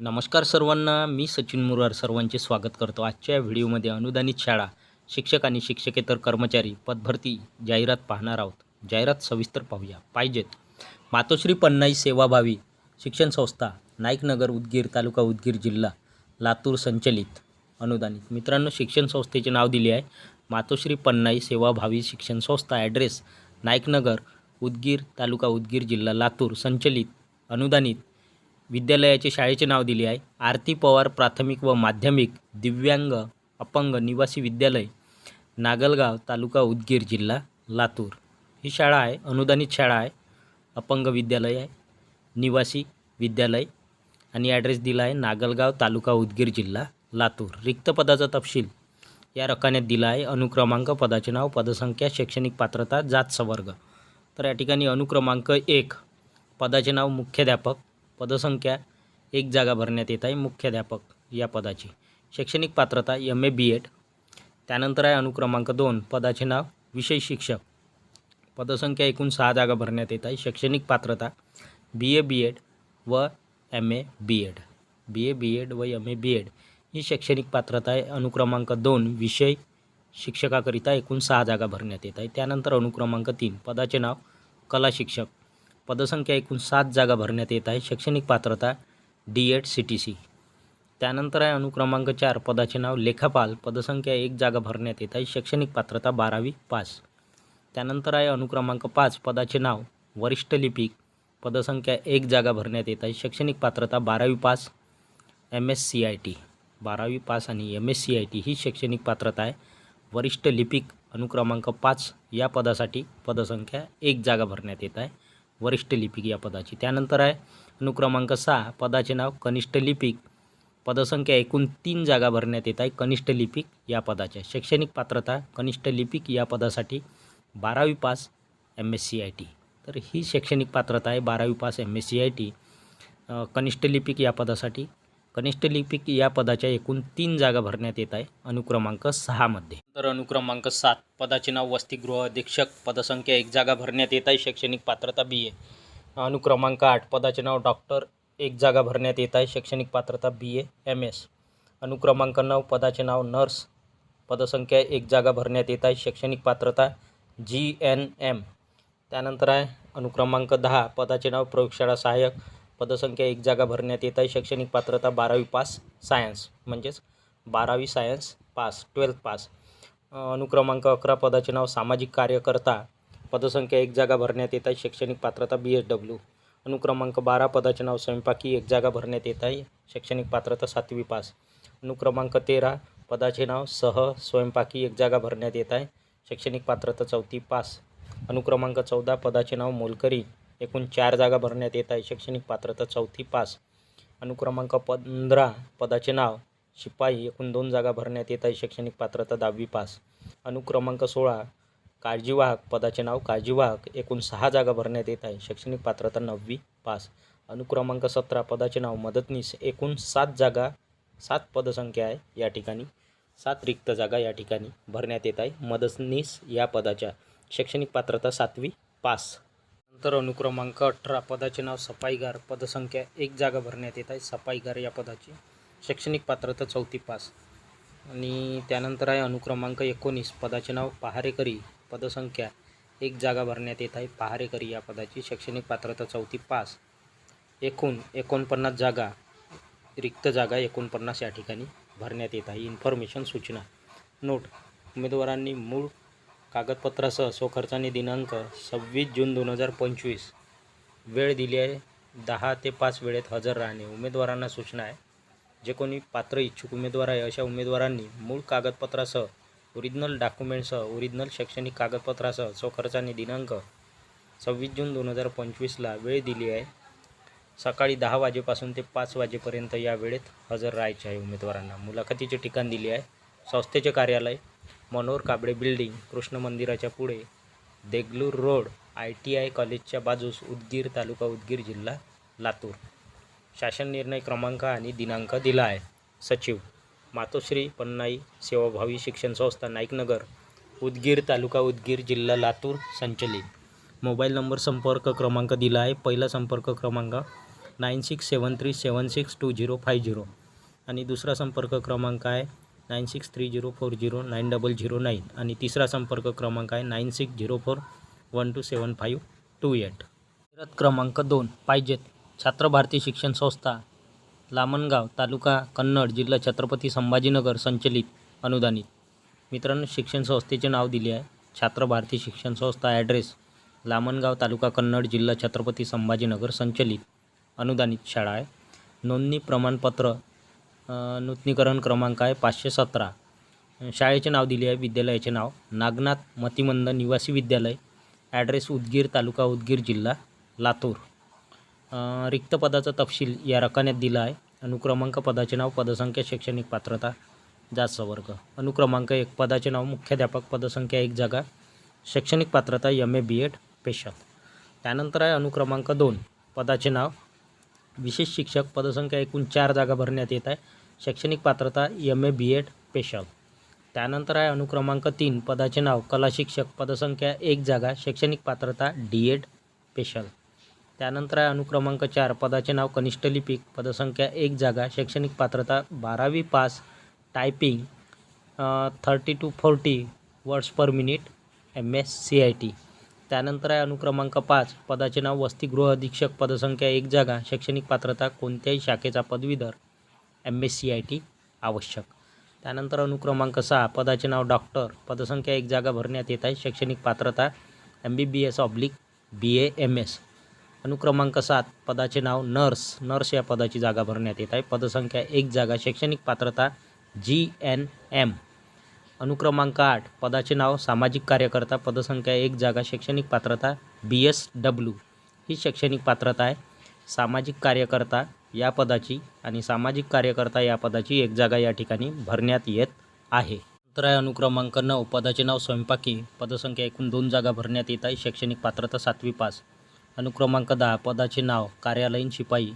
नमस्कार सर्वांना मी सचिन मुरार सर्वांचे स्वागत करतो आजच्या व्हिडिओमध्ये. अनुदानित शाळा शिक्षक आणि शिक्षकेतर कर्मचारी पदभरती जाहिरात पाहणार आहोत. जाहिरात सविस्तर पाहूया. पाहिजेत. मातोश्री पन्नाई सेवाभावी शिक्षण संस्था नाईकनगर उदगीर तालुका उदगीर जिल्हा लातूर संचलित अनुदानित. मित्रांनो शिक्षण संस्थेचे नाव दिले आहे. मातोश्री पन्नाई सेवाभावी शिक्षण संस्था. ॲड्रेस नाईकनगर उदगीर तालुका उदगीर जिल्हा लातूर संचलित अनुदानित. विद्यालयाचे शाळेचे नाव दिले आहे. आरती पवार प्राथमिक व माध्यमिक दिव्यांग अपंग निवासी विद्यालय नागलगाव तालुका उदगीर जिल्हा लातूर. ही शाळा आहे अनुदानित शाळा आहे. अपंग विद्यालय आहे निवासी विद्यालय आणि ॲड्रेस दिला आहे नागलगाव तालुका उदगीर जिल्हा लातूर. रिक्त पदाचा तपशील या रकान्यात दिला आहे. अनुक्रमांक पदाचे नाव पदसंख्या शैक्षणिक पात्रता जात संवर्ग. तर या ठिकाणी अनुक्रमांक एक पदाचे नाव मुख्याध्यापक पदसंख्या एक जागा भरण्यात येत आहे. मुख्याध्यापक या पदाची. शैक्षणिक पात्रता एम ए बी एड त्यानंतर आहे अनुक्रमांक दोन पदाचे नाव विषय शिक्षक. पदसंख्या एकूण सहा जागा भरण्यात येत आहे. शैक्षणिक पात्रता बी ए बी एड व M A B Ed B A B Ed व एम ए बी एड ही शैक्षणिक पात्रता आहे. अनुक्रमांक दोन विषय शिक्षकाकरिता एकूण सहा जागा भरण्यात येत आहे. त्यानंतर अनुक्रमांक तीन पदाचे नाव कला शिक्षक. पदसंख्या एकूण सात जागा भरण्यात येत आहे. शैक्षणिक पात्रता D Ed C T C त्यानंतर आहे अनुक्रमांक चार पदाचे नाव लेखापाल. पदसंख्या एक जागा भरण्यात येत आहे. शैक्षणिक पात्रता बारावी पास. त्यानंतर आहे अनुक्रमांक पाच पदाचे नाव वरिष्ठ लिपिक पदसंख्या एक जागा भरण्यात येत आहे. शैक्षणिक पात्रता बारावी pass. M S C I T. बारावी पास आणि M S C I T ही शैक्षणिक पात्रता आहे. वरिष्ठ लिपिक अनुक्रमांक पाच या पदासाठी पदसंख्या एक जागा भरण्यात येत आहे. वरिष्ठ लिपिक या पदाची. त्यानंतर आहे अनुक्रमांक सहा पदाचे नाव कनिष्ठ लिपिक. पदसंख्या एकूण तीन जागा भरण्यात येत आहे कनिष्ठ लिपिक या पदाच्या. शैक्षणिक पात्रता कनिष्ठ लिपिक या पदासाठी बारावी pass M S C I T तर ही शैक्षणिक पात्रता आहे बारावी pass M S C I T कनिष्ठ लिपिक या पदासाठी कनिष्ठ लिपिक या पदाच्या एकूण तीन जागा भरण्यात येत आहे. अनुक्रमांक सहामध्ये तर अनुक्रमांक सात पदाचे नाव वसतिगृह अधीक्षक पदसंख्या एक जागा भरण्यात येत आहे शैक्षणिक पात्रता बी ए अनुक्रमांक आठ पदाचे नाव डॉक्टर एक जागा भरण्यात येत आहे शैक्षणिक पात्रता बी ए एम एस अनुक्रमांक नऊ पदाचे नाव नर्स पदसंख्या एक जागा भरण्यात येत आहे शैक्षणिक पात्रता जी एन एम त्यानंतर आहे अनुक्रमांक दहा पदाचे नाव प्रयोगशाळा सहाय्यक पदसंख्या एक जागा भरण्यात येत आहे. शैक्षणिक पात्रता बारावी पास सायन्स म्हणजेच बारावी सायन्स पास ट्वेल्थ पास. अनुक्रमांक अकरा पदाचे नाव सामाजिक कार्यकर्ता. पदसंख्या एक जागा भरण्यात येत आहे. शैक्षणिक पात्रता बी एस डब्ल्यू. अनुक्रमांक बारा पदाचे नाव स्वयंपाकी एक जागा भरण्यात येत आहे. शैक्षणिक पात्रता सातवी पास. अनुक्रमांक तेरा पदाचे नाव सह स्वयंपाकी एक जागा भरण्यात येत आहे. शैक्षणिक पात्रता चौथी पास. अनुक्रमांक चौदा पदाचे नाव मोलकरी. एकूण चार जागा भरण्यात येत आहे. शैक्षणिक पात्रता चौथी पास. अनुक्रमांक पंधरा पदाचे नाव शिपाई एकूण दोन जागा भरण्यात येत आहे. शैक्षणिक पात्रता दहावी पास. अनुक्रमांक सोळा काळजीवाहक पदाचे नाव काळजीवाहक एकूण सहा जागा भरण्यात येत आहे. शैक्षणिक पात्रता नववी पास. अनुक्रमांक सतरा पदाचे नाव मदतनीस एकूण सात जागा सात पदसंख्या आहे या ठिकाणी. सात रिक्त जागा या ठिकाणी भरण्यात येत आहे. मदतनीस या पदाच्या. शैक्षणिक पात्रता सातवी पास. तर अनुक्रमांक अठरा. पदाचे नाव सफाईगार पदसंख्या एक जागा भरण्यात येत आहे. सफाईगार या पदाची शैक्षणिक पात्रता चौथी पास. आणि त्यानंतर आहे अनुक्रमांक एकोणीस. पदाचे नाव पहारेकरी. पदसंख्या एक जागा भरण्यात येत आहे. पहारेकरी या पदाची शैक्षणिक पात्रता चौथी पास. एकूण एकोणपन्नास जागा रिक्त जागा एकोणपन्नास या ठिकाणी भरण्यात येत आहे. इन्फॉर्मेशन सूचना. नोट. उमेदवारांनी मूळ कागदपत्रासह स्वखर्चाने दिनांक सव्वीस जून दोन हजार पंचवीस. वेळ दिली आहे. दहा ते पाच वेळेत हजर राहणे. उमेदवारांना सूचना आहे. जे कोणी पात्र इच्छुक उमेदवार आहे अशा उमेदवारांनी मूळ कागदपत्रासह ओरिजिनल डॉक्युमेंटसह ओरिजिनल शैक्षणिक कागदपत्रासह स्वखर्चाने दिनांक सव्वीस जून दोन हजार पंचवीसला वेळ दिली आहे. सकाळी दहा वाजेपासून ते पाच वाजेपर्यंत या वेळेत हजर राहायचे आहे उमेदवारांना. मुलाखतीचे ठिकाण दिले आहे. संस्थेचे कार्यालय मनोहर काबडे बिल्डिंग कृष्ण मंदिराच्या पुढे Deglur road I T I कॉलेजच्या बाजूस उदगीर तालुका उदगीर जिल्हा लातूर. शासन निर्णय क्रमांक आणि दिनांक दिला आहे. सचिव मातोश्री पन्नाई सेवाभावी शिक्षण संस्था नाईकनगर उदगीर तालुका उदगीर जिल्हा लातूर संचलित. मोबाईल नंबर संपर्क क्रमांक दिला आहे. पहिला संपर्क क्रमांक nine six seven three seven six two zero five zero. आणि दुसरा संपर्क क्रमांक आहे nine six three zero four zero nine double zero nine आणि तिसरा संपर्क क्रमांक आहे nine six zero four one two seven five two eight. जाहिरात क्रमांक दोन पाहिजेत छात्र भारती शिक्षण संस्था लामणगाव तालुका कन्नड जिल्हा छत्रपती संभाजीनगर संचलित अनुदानित. मित्रांनो शिक्षण संस्थेचे नाव दिले आहे. छात्र भारती शिक्षण संस्था ॲड्रेस लामणगाव तालुका कन्नड जिल्हा छत्रपती संभाजीनगर संचलित अनुदानित शाळा आहे. नोंदणी प्रमाणपत्र नूतनीकरण क्रमांक आहे पाचशे सतरा. शाळेचे नाव दिले आहे विद्यालयाचे नाव नागनाथ मतिमंद निवासी विद्यालय ॲड्रेस उदगीर तालुका उदगीर जिल्हा लातूर. रिक्त पदाचा तपशील या रकान्यात दिला आहे. अनुक्रमांक पदाचे नाव पदसंख्या शैक्षणिक पात्रता जात वर्ग अनुक्रमांक एक पदाचे नाव मुख्याध्यापक पदसंख्या एक जागा शैक्षणिक पात्रता M A B Ed special त्यानंतर आहे अनुक्रमांक दोन पदाचे नाव विशेष शिक्षक पदसंख्या एकूण चार जागा भरण्यात येत आहे. शैक्षणिक पात्रता M A B Ed special त्यानंतर आहे अनुक्रमांक तीन पदाचे नाव कला शिक्षक पदसंख्या एक जागा शैक्षणिक पात्रता डी एड स्पेशल त्यानंतर आहे अनुक्रमांक चार पदाचे नाव कनिष्ठ लिपिक पदसंख्या एक जागा शैक्षणिक पात्रता बारावी pass typing thirty two forty words per minute M S C I T त्यानंतर आहे अनुक्रमांक पाच पदाचे नाव वसतिगृह अधीक्षक पदसंख्या एक जागा शैक्षणिक पात्रता कोणत्याही शाखेचा पदवीधर. M S C I T आवश्यक. त्यानंतर अनुक्रमांक सहा पदाचे नाव डॉक्टर. पदसंख्या एक जागा भरण्यात येत आहे. शैक्षणिक पात्रता M B B S oblique B A M S अनुक्रमांक सात पदाचे नाव नर्स. नर्स या पदाची जागा भरण्यात येत आहे. पदसंख्या एक जागा शैक्षणिक पात्रता जी एन एम अनुक्रमांक आठ पदाचे नाव सामाजिक कार्यकर्ता. पदसंख्या एक जागा शैक्षणिक पात्रता बी एस डब्ल्यू ही शैक्षणिक पात्रता आहे. सामाजिक कार्यकर्ता या पदाची आणि सामाजिक कार्यकर्ता या पदाची एक जागा या ठिकाणी भरण्यात येत आहे. नंतर आहे अनुक्रमांक नऊ पदाचे नाव स्वयंपाकी. पदसंख्या एकूण दोन जागा भरण्यात येत आहे. शैक्षणिक पात्रता सातवी पास. अनुक्रमांक दहा पदाचे नाव कार्यालयीन शिपाई.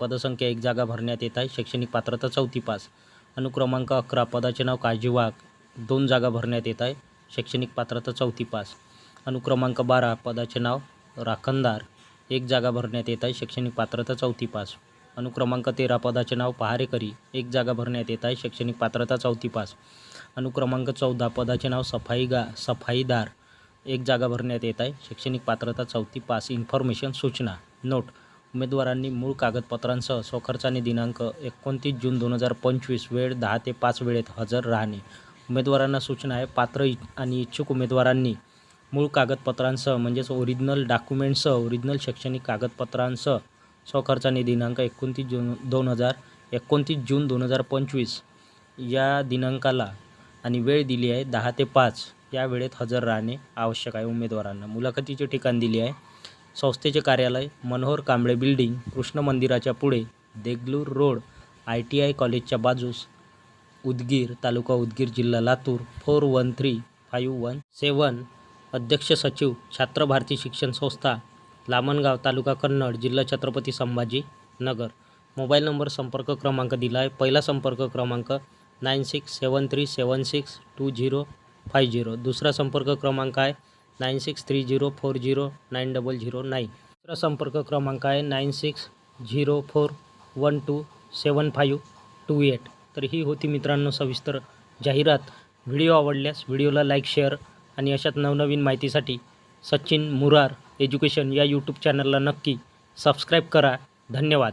पदसंख्या एक जागा भरण्यात येत आहे. शैक्षणिक पात्रता चौथी पास. अनुक्रमांक अकरा पदाचे नाव काळजीवाग दोन जागा भरण्यात येत आहे. शैक्षणिक पात्रता चौथी पास. अनुक्रमांक बारा पदाचे नाव राखणदार. एक जागा भरण्यात येत आहे. शैक्षणिक पात्रता चौथी पास. अनुक्रमांक तेरा पदाचे नाव पहारेकरी एक जागा भरण्यात येत आहे. शैक्षणिक पात्रता चौथी पास. अनुक्रमांक चौदा पदाचे नाव सफाईगा सफाईदार. एक जागा भरण्यात येत आहे. शैक्षणिक पात्रता चौथी पास. इन्फॉर्मेशन सूचना. नोट. उमेदवारांनी मूळ कागदपत्रांसह स्वखर्चाने दिनांक एकोणतीस जून दोन हजार पंचवीस वेळ दहा ते पाच वेळेत हजर राहणे. उमेदवारांना सूचना आहे. पात्र आणि इच्छुक उमेदवारांनी मूळ कागदपत्रांसह म्हणजेच ओरिजिनल डॉक्युमेंटसह ओरिजिनल शैक्षणिक कागदपत्रांसह स्वखर्चाने दिनांक एकोणतीस जून दोन हजार एकोणतीस जून दोन हजार पंचवीस या दिनांकाला आणि वेळ दिली आहे दहा ते पाच. या वेळेत हजर राहणे आवश्यक आहे उमेदवारांना. मुलाखतीचे ठिकाण दिले आहे. संस्थेचे कार्यालय मनोहर कांबळे बिल्डिंग कृष्ण मंदिराच्या पुढे Deglur road I T I कॉलेजच्या बाजूस उदगीर तालुका उदगीर जिल्हा Latur four one three five one seven अध्यक्ष सचिव छात्रभारती शिक्षण संस्था लामणगाव तालुका कन्नड जिल्हा छत्रपती संभाजी नगर. मोबाईल नंबर संपर्क क्रमांक दिला आहे पहिला संपर्क क्रमांक nine six seven three seven six two zero five zero. दुसरा संपर्क क्रमांक आहे nine six three zero four zero nine double zero nine. दुसरा संपर्क क्रमांक आहे nine six zero four one two seven five two eight. तर ही होती मित्रांनो सविस्तर जाहिरात. व्हिडिओ आवडल्यास व्हिडिओला लाईक शेअर आणि अशाच नवनवीन माहितीसाठी सचिन मुरार. एज्युकेशन या यूट्यूब चॅनलला नक्की सबस्क्राईब करा. धन्यवाद.